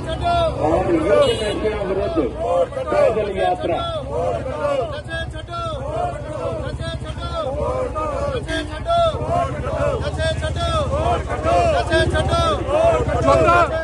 ਔਰ ਯੁੱਧ ਨਸ਼ਿਆਂ ਵਿਰੁੱਧ ਪੈਦਲ ਯਾਤਰਾ ਨਸ਼ੇ ਛੱਡੋ ਨਸ਼ੇ ਛੱਡੋ ਨਸ਼ੇ ਛੱਡੋ ਨਸ਼ੇ ਛੱਡੋ ਨਸ਼ੇ ਛੱਡੋ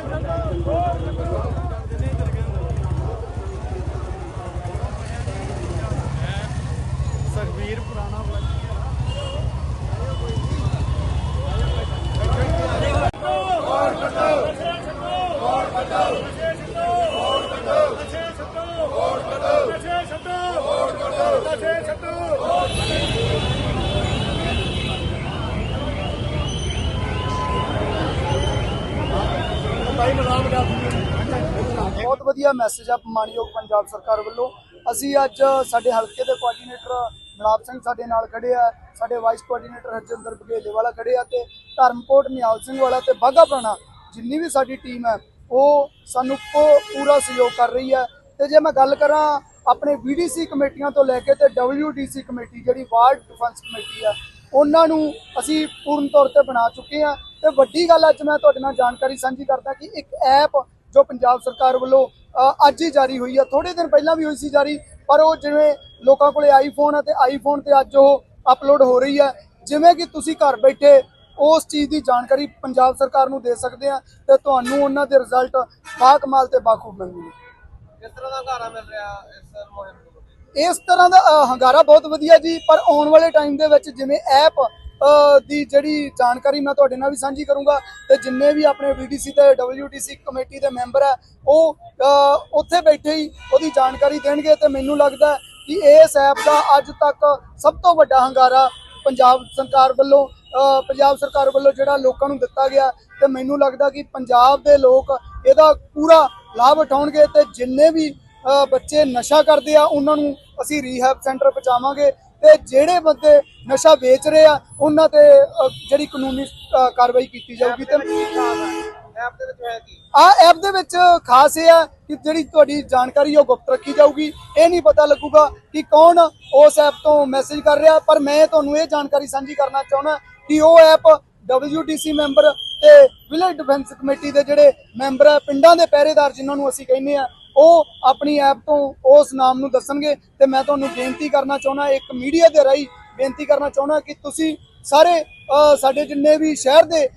ਵਧੀਆ ਮੈਸੇਜ ਆ ਮਾਨਯੋਗ ਪੰਜਾਬ ਸਰਕਾਰ ਵੱਲੋਂ। ਅਸੀਂ ਅੱਜ ਸਾਡੇ ਹਲਕੇ ਦੇ ਕੋਆਰਡੀਨੇਟਰ ਮਨਾਬ ਸਿੰਘ ਸਾਡੇ ਨਾਲ ਖੜੇ ਆ, ਸਾਡੇ ਵਾਈਸ ਕੋਆਰਡੀਨੇਟਰ ਹਰਜਿੰਦਰ ਬਘੇਲੇ ਵਾਲਾ ਖੜੇ ਆ ਤੇ ਧਰਮਕੋਟ ਨਿਹਾਲ ਸਿੰਘ ਵਾਲਾ ਤੇ ਬਾਗਾ ਪੁਰਾਣਾ ਜਿੰਨੀ ਵੀ ਸਾਡੀ ਟੀਮ ਹੈ ਉਹ ਸਾਨੂੰ ਪੂ- ਪੂਰਾ ਸਹਿਯੋਗ ਕਰ ਰਹੀ ਹੈ ਤੇ ਜੇ ਮੈਂ ਗੱਲ ਕਰਾਂ ਆਪਣੇ ਵੀਡੀਸੀ ਕਮੇਟੀਆਂ ਤੋਂ ਲੈ ਕੇ ਤੇ ਡਬਲਯੂਡੀਸੀ ਕਮੇਟੀ ਜਿਹੜੀ ਵਾਰਡ ਡਿਫੈਂਸ ਕਮੇਟੀ ਆ, ਉਹਨਾਂ ਨੂੰ ਅਸੀਂ ਪੂਰਨ ਤੌਰ ਤੇ ਬਣਾ ਚੁੱਕੇ ਆ। ਤੇ ਵੱਡੀ ਗੱਲ ਅੱਜ ਮੈਂ ਤੁਹਾਡੇ ਨਾਲ ਜਾਣਕਾਰੀ ਸਾਂਝੀ ਕਰਦਾ ਕਿ ਇੱਕ ਐਪ ਜੋ ਪੰਜਾਬ ਸਰਕਾਰ ਵੱਲੋਂ ਅੱਜ ਹੀ ਜਾਰੀ ਹੋਈ ਹੈ ਥੋੜੇ ਦਿਨ ਪਹਿਲਾਂ ਵੀ ਹੋਈ ਸੀ ਜਾਰੀ ਪਰ ਉਹ ਜਿਵੇਂ ਲੋਕਾਂ ਕੋਲੇ ਆਈਫੋਨ ਹੈ ਤੇ ਆਈਫੋਨ ਤੇ ਅੱਜ ਉਹ ਅਪਲੋਡ ਹੋ ਰਹੀ ਹੈ ਜਿਵੇਂ ਕਿ ਤੁਸੀਂ ਘਰ ਬੈਠੇ ਉਸ ਚੀਜ਼ ਦੀ ਜਾਣਕਾਰੀ ਪੰਜਾਬ ਸਰਕਾਰ ਨੂੰ ਦੇ ਸਕਦੇ ਆ ਤੇ ਤੁਹਾਨੂੰ ਉਹਨਾਂ ਦੇ ਰਿਜ਼ਲਟ ਬਾ ਕਮਾਲ ਤੇ ਬਾਖੂਬ ਮਿਲਣਗੇ। ਕਿਸ ਤਰ੍ਹਾਂ ਦਾ ਘਾਰਾ ਮਿਲ ਰਿਹਾ ਇਸ ਮੁਹਿੰਮ ਇਸ ਤਰ੍ਹਾਂ ਦਾ ਹੰਗਾਰਾ ਬਹੁਤ ਵਧੀਆ ਜੀ ਪਰ ਆਉਣ ਵਾਲੇ ਟਾਈਮ ਦੇ ਵਿੱਚ ਜਿਵੇਂ ਐਪ ਦੀ ਜਿਹੜੀ ਜਾਣਕਾਰੀ ਮੈਂ ਤੁਹਾਡੇ ਨਾਲ ਵੀ ਸਾਂਝੀ ਕਰੂੰਗਾ ਤੇ ਜਿੰਨੇ ਵੀ ਆਪਣੇ ਵੀਡੀਸੀ ਤੇ ਡਬਲਯੂਟੀਸੀ ਕਮੇਟੀ ਦੇ ਮੈਂਬਰ ਹੈ ਉਹ ਉੱਥੇ ਬੈਠੇ ਹੀ ਉਹਦੀ ਜਾਣਕਾਰੀ ਦੇਣਗੇ ਤੇ ਮੈਨੂੰ ਲੱਗਦਾ ਕਿ ਇਸ ਐਪ ਦਾ ਅੱਜ ਤੱਕ ਸਭ ਤੋਂ ਵੱਡਾ ਹੰਗਾਰਾ ਪੰਜਾਬ ਸਰਕਾਰ ਵੱਲੋਂ ਪੰਜਾਬ ਸਰਕਾਰ ਵੱਲੋਂ ਜਿਹੜਾ ਲੋਕਾਂ ਨੂੰ ਦਿੱਤਾ ਗਿਆ ਤੇ ਮੈਨੂੰ ਲੱਗਦਾ ਕਿ ਪੰਜਾਬ ਦੇ ਲੋਕ ਇਹਦਾ ਪੂਰਾ ਲਾਭ ਉਠਾਉਣਗੇ ਤੇ ਜਿੰਨੇ ਵੀ ਬੱਚੇ ਨਸ਼ਾ ਕਰਦੇ ਆ, ਉਹਨਾਂ ਨੂੰ ਅਸੀਂ ਰੀਹੈਬ ਸੈਂਟਰ ਪਹੁੰਚਾਵਾਂਗੇ ਤੇ ਜਿਹੜੇ ਬੰਦੇ ਨਸ਼ਾ ਵੇਚ ਰਹੇ ਆ, ਉਹਨਾਂ ਤੇ ਜਿਹੜੀ ਕਾਨੂੰਨੀ ਕਾਰਵਾਈ ਕੀਤੀ ਜਾਊਗੀ ਤੇ ਹੈ ਆ ਐਪ ਦੇ ਵਿੱਚ ਖਾਸ ਇਹ ਆ ਕਿ ਜਿਹੜੀ ਤੁਹਾਡੀ ਜਾਣਕਾਰੀ ਉਹ ਗੁਪਤ ਰੱਖੀ ਜਾਊਗੀ। ਇਹ ਨਹੀਂ ਪਤਾ ਲੱਗੂਗਾ ਕਿ ਕੌਣ ਉਸ ਐਪ ਤੋਂ ਮੈਸੇਜ ਕਰ ਰਿਹਾ, ਪਰ ਮੈਂ ਤੁਹਾਨੂੰ ਇਹ ਜਾਣਕਾਰੀ ਸਾਂਝੀ ਕਰਨਾ ਚਾਹੁੰਦਾ ਕਿ ਉਹ ਐਪ WDC ਮੈਂਬਰ ਤੇ ਵਿਲੇਜ ਡਿਫੈਂਸ ਕਮੇਟੀ ਦੇ ਜਿਹੜੇ ਮੈਂਬਰ ਆ, ਪਿੰਡਾਂ ਦੇ ਪਹਿਰੇਦਾਰ ਜਿਨ੍ਹਾਂ ਨੂੰ ਅਸੀਂ ਕਹਿੰਦੇ ਆ ਉਹ ਆਪਣੀ ਐਪ ਤੋਂ ਉਸ ਨਾਮ ਨੂੰ ਦੱਸਣਗੇ ਤੇ ਮੈਂ ਤੁਹਾਨੂੰ ਬੇਨਤੀ ਕਰਨਾ ਚਾਹੁੰਦਾ, ਇੱਕ ਮੀਡੀਆ ਦੇ ਰਾਹੀਂ ਬੇਨਤੀ ਕਰਨਾ ਚਾਹੁੰਦਾ ਕਿ ਤੁਸੀਂ ਸਾਰੇ ਸਾਡੇ ਜਿੰਨੇ ਵੀ ਸ਼ਹਿਰ ਦੇ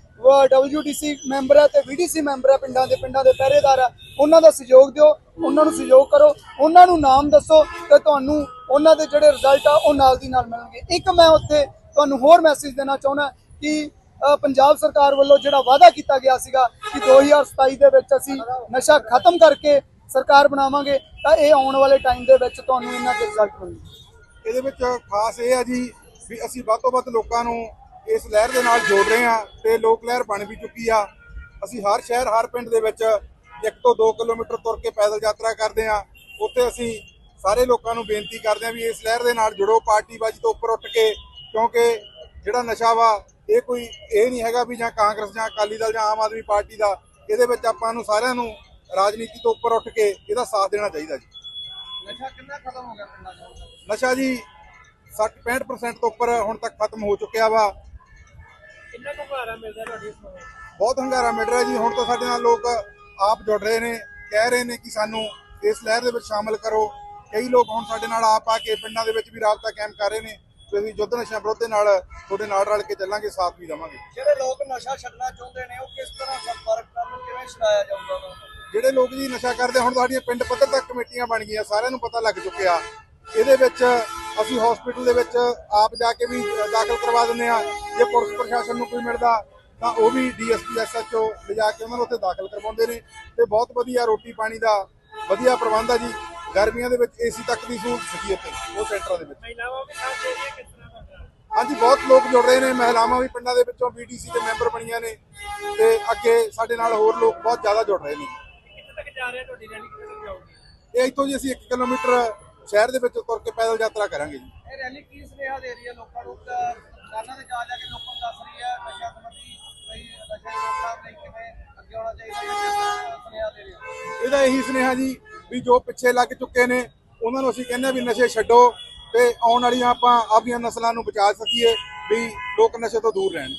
WDC ਮੈਂਬਰ ਆ ਤੇ VDC ਮੈਂਬਰ ਆ, ਪਿੰਡਾਂ ਦੇ ਪਿੰਡਾਂ ਦੇ ਪਹਿਰੇਦਾਰ ਆ, ਉਹਨਾਂ ਦਾ ਸਹਿਯੋਗ ਦਿਓ, ਉਹਨਾਂ ਨੂੰ ਸਹਿਯੋਗ ਕਰੋ, ਉਹਨਾਂ ਨੂੰ ਨਾਮ ਦੱਸੋ ਤੇ ਤੁਹਾਨੂੰ ਉਹਨਾਂ ਦੇ ਜਿਹੜੇ ਰਿਜ਼ਲਟ ਆ, ਉਹ ਨਾਲ ਦੀ ਨਾਲ ਮਿਲਣਗੇ। ਇੱਕ ਮੈਂ ਉੱਥੇ ਤੁਹਾਨੂੰ ਹੋਰ ਮੈਸੇਜ ਦੇਣਾ ਚਾਹੁੰਦਾ ਕਿ ਪੰਜਾਬ ਸਰਕਾਰ ਵੱਲੋਂ ਜਿਹੜਾ ਵਾਅਦਾ ਕੀਤਾ ਗਿਆ ਸੀਗਾ ਕਿ 2027 ਦੇ ਵਿੱਚ ਅਸੀਂ ਨਸ਼ਾ ਖਤਮ ਕਰਕੇ ਸਰਕਾਰ ਬਣਾਵਾਂਗੇ, ਤਾਂ ਇਹ ਆਉਣ ਵਾਲੇ ਟਾਈਮ ਦੇ ਵਿੱਚ ਤੁਹਾਨੂੰ ਇਹਨਾਂ ਦੇ ਰਿਜ਼ਲਟ ਮਿਲਣਗੇ ਇਹਦੇ ਵਿੱਚ ਖਾਸ ਇਹ ਆ ਜੀ ਵੀ ਅਸੀਂ ਵੱਧ ਤੋਂ ਵੱਧ ਲੋਕਾਂ ਨੂੰ ਇਸ ਲਹਿਰ ਦੇ ਨਾਲ ਜੋੜ ਰਹੇ ਹਾਂ ਤੇ ਲੋਕ ਲਹਿਰ ਬਣ ਵੀ ਚੁੱਕੀ ਆ। ਅਸੀਂ ਹਰ ਸ਼ਹਿਰ, ਹਰ ਪਿੰਡ ਦੇ ਵਿੱਚ 1 ਤੋਂ 2 ਕਿਲੋਮੀਟਰ ਤੁਰ ਕੇ ਪੈਦਲ ਯਾਤਰਾ ਕਰਦੇ ਹਾਂ। ਉੱਥੇ ਅਸੀਂ ਸਾਰੇ ਲੋਕਾਂ ਨੂੰ ਬੇਨਤੀ ਕਰਦੇ ਹਾਂ ਵੀ ਇਸ ਲਹਿਰ ਦੇ ਨਾਲ ਜੁੜੋ ਪਾਰਟੀਬਾਜ਼ੀ ਤੋਂ ਉੱਪਰ ਉੱਠ ਕੇ, ਕਿਉਂਕਿ ਜਿਹੜਾ ਨਸ਼ਾ ਵਾ, ਇਹ ਕੋਈ ਇਹ ਨਹੀਂ ਹੈਗਾ ਵੀ ਜਾਂ ਕਾਂਗਰਸ ਜਾਂ ਅਕਾਲੀ ਦਲ ਜਾਂ ਆਮ ਆਦਮੀ ਪਾਰਟੀ ਦਾ, ਇਹਦੇ ਵਿੱਚ ਆਪਾਂ ਨੂੰ ਸਾਰਿਆਂ ਨੂੰ ਰਾਜਨੀਤੀ ਤੋਂ ਉੱਪਰ ਉੱਠ ਕੇ ਇਹਦਾ ਸਾਥ ਦੇਣਾ ਚਾਹੀਦਾ ਜੀ। ਨਸ਼ਾ ਕਿੰਨਾ ਖਤਮ ਹੋ ਗਿਆ ਪਿੰਡਾਂ ਦਾ ਹੁਣ ਤੱਕ? ਨਸ਼ਾ ਜੀ 60-65% ਤੋਂ ਉੱਪਰ ਹੁਣ ਤੱਕ ਖਤਮ ਹੋ ਚੁੱਕਿਆ ਵਾ। ਕਿੰਨਾ ਘਾਰਾ ਮਿਲਦਾ ਤੁਹਾਡੀ ਬਹੁਤ ਹੰਗਾਰਾ ਮਿਲ ਰਿਹਾ ਜੀ। ਹੁਣ ਤਾਂ ਸਾਡੇ ਨਾਲ ਲੋਕ ਆਪ ਜੁੜ ਰਹੇ ਨੇ ਕਹਿ ਰਹੇ ਨੇ ਕਿ ਸਾਨੂੰ ਇਸ ਲਹਿਰ ਦੇ ਵਿੱਚ ਸ਼ਾਮਲ ਕਰੋ। ਕਈ ਲੋਕ ਹੁਣ ਸਾਡੇ ਨਾਲ ਆਪ ਆ ਕੇ ਪਿੰਡਾਂ ਦੇ ਵਿੱਚ ਵੀ ਰਾਬਤਾ ਕਾਇਮ ਕਰ ਰਹੇ ਨੇ। ਤੇ ਅਸੀਂ ਯੁੱਧ ਨਸ਼ਾ ਵਿਰੋਧ ਦੇ ਨਾਲ ਤੁਹਾਡੇ ਨਾਲ ਰਲ ਕੇ ਚੱਲਾਂਗੇ ਸਾਥ ਵੀ ਦੇਵਾਂਗੇ। ਜਿਹੜੇ ਲੋਕ ਨਸ਼ਾ ਛੱਡਣਾ ਚਾਹੁੰਦੇ ਨੇ ਉਹ ਕਿਸ ਤਰ੍ਹਾਂ ਸੰਪਰਕ ਕਰਨ ਕਿਵੇਂ ਛਡਾਇਆ ਜਾਊਗਾ? ਜਿਹੜੇ ਲੋਕ ਜੀ ਨਸ਼ਾ ਕਰਦੇ ਹੁਣ ਸਾਡੀਆਂ ਪਿੰਡ ਪੱਧਰ ਤੱਕ ਕਮੇਟੀਆਂ ਬਣ ਗਈਆਂ ਸਾਰਿਆਂ ਨੂੰ ਪਤਾ ਲੱਗ ਚੁੱਕਿਆ। ਇਹਦੇ ਵਿੱਚ ਅਸੀਂ ਹਸਪੀਟਲ ਦੇ ਵਿੱਚ ਆਪ ਜਾ ਕੇ ਵੀ ਦਾਖਲ ਕਰਵਾ ਦਿੰਦੇ ਆ ਜੇ ਪੁਲਿਸ ਪ੍ਰਸ਼ਾਸਨ ਨੂੰ ਕੋਈ ਮਿਲਦਾ ਤਾਂ ਉਹ ਵੀ ਡੀਐਸਪੀ ਐਸਐਚਓ ਲਿਜਾ ਕੇ ਉਹਨਾਂ ਨੂੰ ਉੱਥੇ ਦਾਖਲ ਕਰਵਾਉਂਦੇ ਨੇ। ਤੇ ਬਹੁਤ ਵਧੀਆ ਰੋਟੀ ਪਾਣੀ ਦਾ ਵਧੀਆ ਪ੍ਰਬੰਧ ਆ ਜੀ। ਗਰਮੀਆਂ ਦੇ ਵਿੱਚ ਏਸੀ ਤੱਕ ਦੀ ਸਹੂਲਤ ਹੈਗੀ ਇੱਥੇ ਉਹ ਸੈਂਟਰਾਂ ਦੇ ਵਿੱਚ। ਮਹਿਲਾਵਾਂ ਵੀ ਸਾਥ ਦੇ ਰਹੀਆਂ ਕਿਸ ਤਰ੍ਹਾਂ ਦਾ? ਹਾਂਜੀ ਬਹੁਤ ਲੋਕ ਜੁੜ ਰਹੇ ਨੇ। ਮਹਿਲਾਵਾਂ ਵੀ ਪਿੰਡਾਂ ਦੇ ਵਿੱਚੋਂ ਬੀਡੀਸੀ ਦੇ ਮੈਂਬਰ ਬਣੀਆਂ ਨੇ। ਤੇ ਅੱਗੇ ਸਾਡੇ ਨਾਲ ਹੋਰ ਲੋਕ ਬਹੁਤ ਜ਼ਿਆਦਾ ਜੁੜ ਰਹੇ ਨੇ। ਜਾ ਰਿਹਾ ਤੁਹਾਡੀ ਰੈਲੀ ਕਿੱਥੇ ਤੱਕ ਜਾਊਗੀ? ਇਹ ਇੱਥੋਂ ਜੀ ਅਸੀਂ 1 ਕਿਲੋਮੀਟਰ ਸ਼ਹਿਰ ਦੇ ਵਿੱਚ ਤੁਰ ਕੇ ਪੈਦਲ ਯਾਤਰਾ ਕਰਾਂਗੇ ਜੀ। ਇਹ ਰੈਲੀ ਕੀ ਸੁਨੇਹਾ ਦੇ ਰਹੀ ਹੈ ਲੋਕਾਂ ਨੂੰ? ਤਾਂ ਦੁਕਾਨਾਂ ਤੇ ਜਾ ਜਾ ਕੇ ਲੋਕਾਂ ਨੂੰ ਦੱਸ ਰਹੀ ਹੈ ਨਸ਼ਾ ਸੰਬੰਧੀ ਸਹੀ ਨਸ਼ੇ ਦੇ ਰੋਕਥਾਮ ਲਈ ਕਿਵੇਂ ਅੱਗੇ ਆਉਣਾ ਚਾਹੀਦਾ ਹੈ ਕਿਸ ਤਰ੍ਹਾਂ ਸੁਨੇਹਾ ਦੇ ਰਹੀ ਹੈ। ਇਹਦਾ ਇਹੀ ਸੁਨੇਹਾ ਜੀ ਵੀ ਜੋ ਪਿੱਛੇ ਲੱਗ ਚੁੱਕੇ ਨੇ ਉਹਨਾਂ ਨੂੰ ਅਸੀਂ ਕਹਿੰਦੇ ਹਾਂ ਵੀ ਨਸ਼ੇ ਛੱਡੋ ਤੇ ਆਉਣ ਵਾਲੀਆਂ ਆਪਾਂ ਆਪਣੀਆਂ ਨਸਲਾਂ ਨੂੰ ਬਚਾ ਸਕੀਏ ਵੀ ਲੋਕ ਨਸ਼ੇ ਤੋਂ ਦੂਰ ਰਹਿਣ।